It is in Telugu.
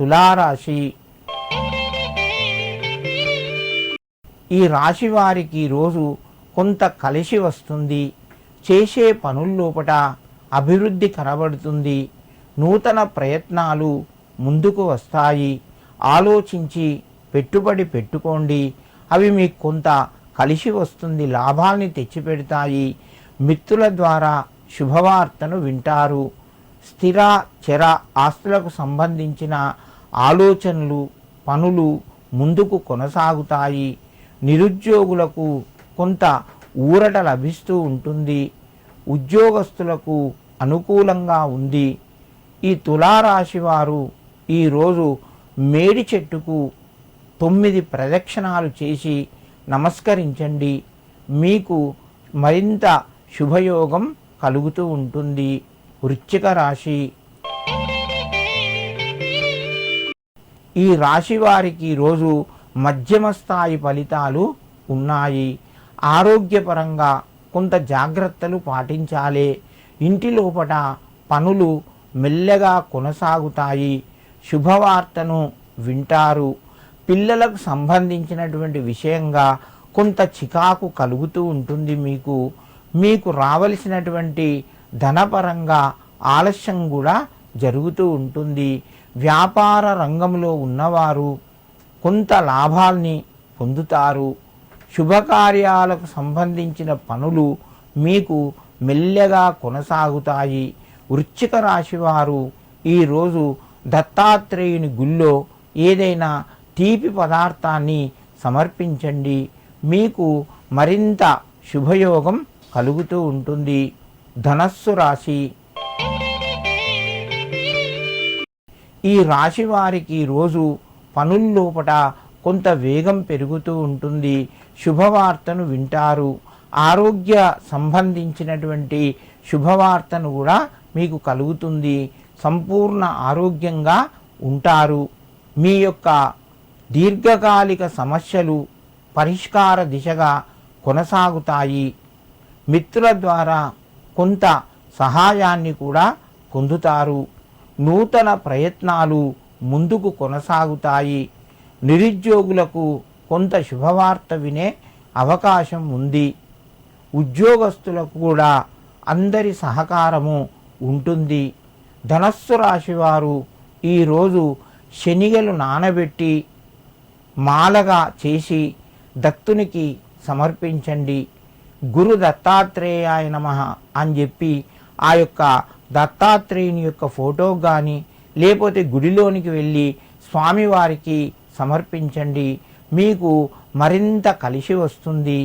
తులారాశి. ఈ రాశి వారికి రోజు కొంత కలిసి వస్తుంది. చేసే పనుల్లోపట అభివృద్ధి కనబడుతుంది. నూతన ప్రయత్నాలు ముందుకు వస్తాయి. ఆలోచించి పెట్టుబడి పెట్టుకోండి. అవి మీకు కొంత కలిసి వస్తుంది. లాభాల్ని తెచ్చిపెడతాయి. మిత్రుల ద్వారా శుభవార్తను వింటారు. స్థిర చర ఆస్తులకు సంబంధించిన ఆలోచనలు పనులు ముందుకు కొనసాగుతాయి. నిరుద్యోగులకు కొంత ఊరట లభిస్తూ ఉంటుంది. ఉద్యోగస్తులకు అనుకూలంగా ఉంది. ఈ తులారాశి వారు ఈరోజు మేడి చెట్టుకు తొమ్మిది ప్రదక్షిణాలు చేసి నమస్కరించండి. మీకు మరింత శుభయోగం కలుగుతూ ఉంటుంది. వృశ్చిక రాశి. ఈ రాశి వారికి రోజు మధ్యమ స్థాయి ఫలితాలు ఉన్నాయి. ఆరోగ్యపరంగా కొంత జాగ్రత్తలు పాటించాలి. ఇంటి లోపట పనులు మెల్లగా కొనసాగుతాయి. శుభవార్తను వింటారు. పిల్లలకు సంబంధించినటువంటి విషయంగా కొంత చికాకు కలుగుతూ ఉంటుంది మీకు. మీకు రావలసినటువంటి ధనపరంగా ఆలస్యం కూడా జరుగుతూ ఉంటుంది. వ్యాపార రంగంలో ఉన్నవారు కొంత లాభాల్ని పొందుతారు. శుభకార్యాలకు సంబంధించిన పనులు మీకు మెల్లగా కొనసాగుతాయి. వృశ్చిక రాశి వారు ఈరోజు దత్తాత్రేయుని గుళ్ళో ఏదైనా తీపి పదార్థాన్ని సమర్పించండి. మీకు మరింత శుభయోగం కలుగుతూ ఉంటుంది. ధనస్సు రాశి ఈ రాశి వారికి రోజు పనుల్లోపట కొంత వేగం పెరుగుతూ ఉంటుంది. శుభవార్తను వింటారు. ఆరోగ్య సంబంధించినటువంటి శుభవార్తను కూడా మీకు కలుగుతుంది. సంపూర్ణ ఆరోగ్యంగా ఉంటారు. మీ యొక్క దీర్ఘకాలిక సమస్యలు పరిష్కార దిశగా కొనసాగుతాయి. మిత్రుల ద్వారా కొంత సహాయాన్ని కూడా పొందుతారు. నూతన ప్రయత్నాలు ముందుకు కొనసాగుతాయి. నిరుద్యోగులకు కొంత శుభవార్త వినే అవకాశం ఉంది. ఉద్యోగస్తులకు కూడా అందరి సహకారము ఉంటుంది. ధనస్సు రాశివారు ఈరోజు శనిగలు నానబెట్టి మాలగా చేసి దత్తునికి సమర్పించండి. గురు దత్తాత్రేయాయ నమ అని చెప్పి ఆ యొక్క దత్తాత్రేయుని యొక్క ఫోటో కానీ లేకపోతే గుడిలోనికి వెళ్ళి స్వామివారికి సమర్పించండి. మీకు మరింత కలిసి వస్తుంది.